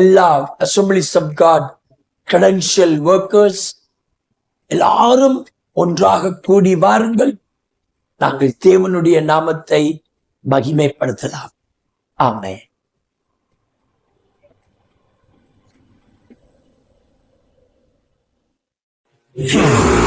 எல்லா assemblies of God credential workers எல்லாரும் ஒன்றாக கூடி வாருங்கள். நாங்கள் தேவனுடைய நாமத்தை மகிமைப்படுத்தலாம். ஆமே Yeah.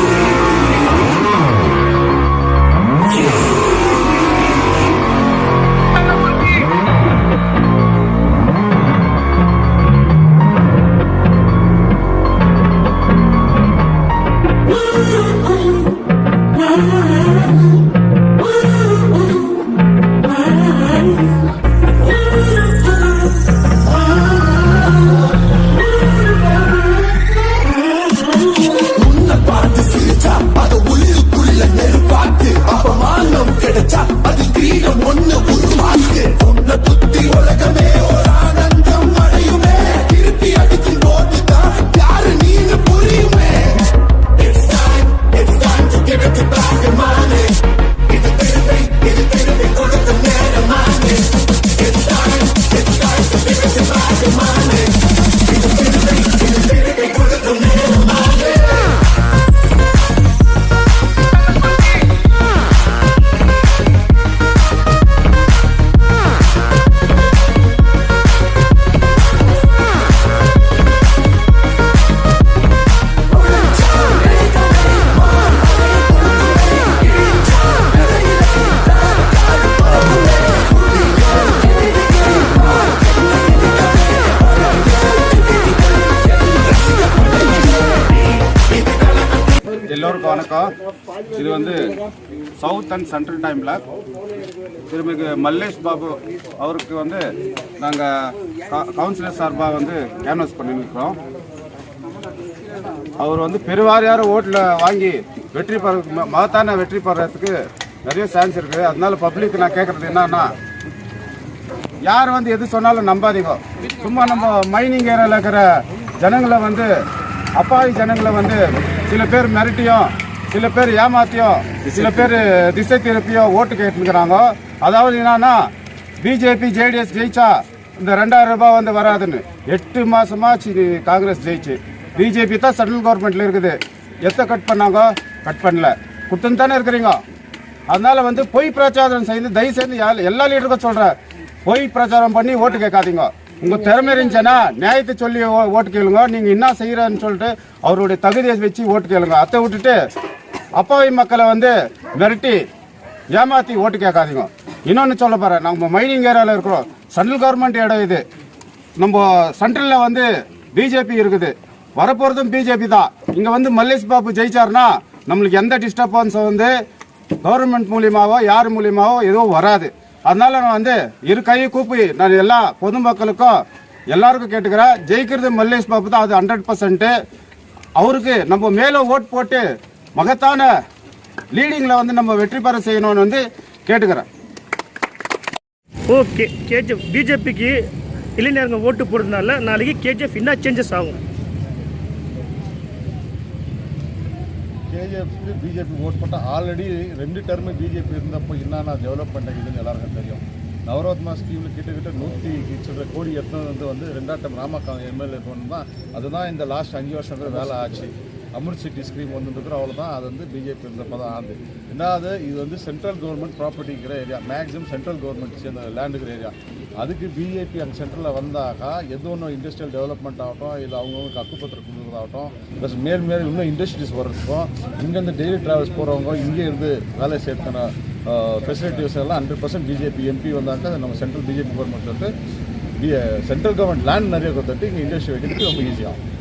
எல்லோருக்கும் வணக்கம். இது வந்து சவுத் அண்ட் சென்ட்ரல் டைமில் திருமிகு மல்லேஷ் பாபு அவருக்கு வந்து நாங்கள் கவுன்சிலர் சார்பாக வந்து கேன்வஸ் பண்ணியிருக்கிறோம் அவர் வந்து பெருவாரியார ஓட்டில் வாங்கி வெற்றி பெற ம- மகத்தான வெற்றி பெறத்துக்கு நிறைய சான்ஸ் இருக்குது அதனால பப்ளிக் நான் கேட்குறது என்னன்னா யார் வந்து எது சொன்னாலும் நம்பாதீங்க. சும்மா நம்ம மைனிங் ஏரியாவில் இருக்கிற ஜனங்களை வந்து அப்பாவி ஜனங்களை வந்து சில பேர் மிரட்டியும் சில பேர் ஏமாத்தியும் சில பேர் திசை திருப்பியும் ஓட்டு கேட்டுக்கிறாங்க அதாவது என்னன்னா பிஜேபி ஜேடிஎஸ் ஜெயிச்சா இந்த ரெண்டாயிரம் ரூபாய் வந்து வராதுன்னு. எட்டு மாசமா சி- காங்கிரஸ் ஜெயிச்சு. பிஜேபி தான் சென்ட்ரல் கவர்மெண்ட்ல இருக்குது. எத்த கட் பண்ணாங்க? கட் பண்ணல. கொடுத்துன்னு தானே இருக்கிறீங்க. அதனால வந்து பொய் பிரச்சாரம் செய்து தயவு செய்து எல்லா லீடருக்கும் சொல்றேன். பொய் பிரச்சாரம் பண்ணி ஓட்டு கேட்காதீங்க. உங்கள் திறமை இருந்துச்சுன்னா நியாயத்தை சொல்லி ஓ- ஓட்டு கேளுங்க. நீங்கள் என்ன செய்கிறேன்னு சொல்லிட்டு அவருடைய தகுதியை வச்சு ஓட்டு கேளுங்க. அதை விட்டுட்டு அப்பாவி மக்களை வந்து மிரட்டி ஏமாற்றி ஓட்டு கேட்காதீங்க. இன்னொன்று சொல்ல போகிறேன் நம்ம மைனிங் ஏரியாவில் இருக்கிறோம். சென்ட்ரல் கவர்மெண்ட் இடம் இது. நம்ம சென்ட்ரலில் வந்து பிஜேபி இருக்குது. வரப்போகிறதும் பிஜேபி தான். இங்கே வந்து மல்லேஷ் பாபு ஜெயிச்சாருன்னா நம்மளுக்கு எந்த டிஸ்டர்பன்ஸும் வந்து கவர்மெண்ட் மூலியமாவோ யார் மூலியமாவோ எதுவும் வராது. அதனால நான் வந்து இரு கையை கூப்பி நான் எல்லா பொதுமக்களுக்கும் எல்லாருக்கும் கேட்டுக்கிறேன். ஜெயிக்கிறது மல்லேஷ் பாபு தான் அது ஹண்ட்ரட் பர்சன்ட்டு அவருக்கு நம்ம மேலே ஓட் போட்டு மகத்தான லீடிங்கில் வந்து நம்ம வெற்றி பெற செய்யணும்னு வந்து கேட்டுக்கிறேன். ஓகே கேஜிஎஃப் பிஜேபிக்கு இளைஞர்கள் ஓட்டு போடுறதுனால நாளைக்கு கேஜிஎஃப் என்ன சேஞ்சஸ் ஆகும்? கேஜிஎஃப்க்கு பிஜேபி ஓட் போட்டால் ஆல்ரெடி ரெண்டு டர்மு பிஜேபி இருந்தப்போ என்னென்ன டெவலப்மெண்ட் ஆகுதுன்னு எல்லாருக்கும் தெரியும். நவரத்னா ஸ்கீமில் கிட்டத்தட்ட நூற்றி சில்லற கோடி எத்தனை வந்து வந்து ரெண்டாம் டைம் ராமக்கா எம்எல்ஏ தான் அதுதான் இந்த லாஸ்ட் அஞ்சு வருஷத்துல வேலை ஆச்சு. அமிர்த் சிட்டி ஸ்கீம் அவ்வளோ அவ்வளோதான் அது வந்து பிஜேபி இருந்தப்போ தான் ஆகுது ரெண்டாவது இது வந்து சென்ட்ரல் கவர்மெண்ட் ப்ராப்பர்ட்டிங்கிற ஏரியா மேக்ஸிமம் சென்ட்ரல் கவர்மெண்ட் சேர்ந்த லேண்டுங்கிற ஏரியா அதுக்கு பிஜேபி அங்கே சென்டரில் வந்தாக்கா எது ஒன்றும் இண்டஸ்ட்ரியல் டெவலப்மெண்ட் ஆகட்டும் இல்லை அவங்கவுங்களுக்கு அக்குப்பத்திரம் கொடுக்குறதாகட்டும் ப்ளஸ் மேல் மேல் இன்னும் இண்டஸ்ட்ரீஸ் வர்றதுக்கும் இங்கேருந்து டெய்லி ட்ராவல்ஸ் போகிறவங்க இங்கே இருந்து வேலை செய்யறதுக்கான ஃபெசிலிட்டிஸ் எல்லாம் ஹண்ட்ரட் பர்சன்ட் பிஜேபி எம்பி வந்தாக்கா நம்ம சென்ட்ரல் பிஜேபி கவர்மெண்ட் வந்து சென்ட்ரல் கவர்மெண்ட் லேண்ட் நிறைய கொடுத்துட்டு இங்கே இண்டஸ்ட்ரி வைக்கிறதுக்கு ரொம்ப ஈஸியாகும்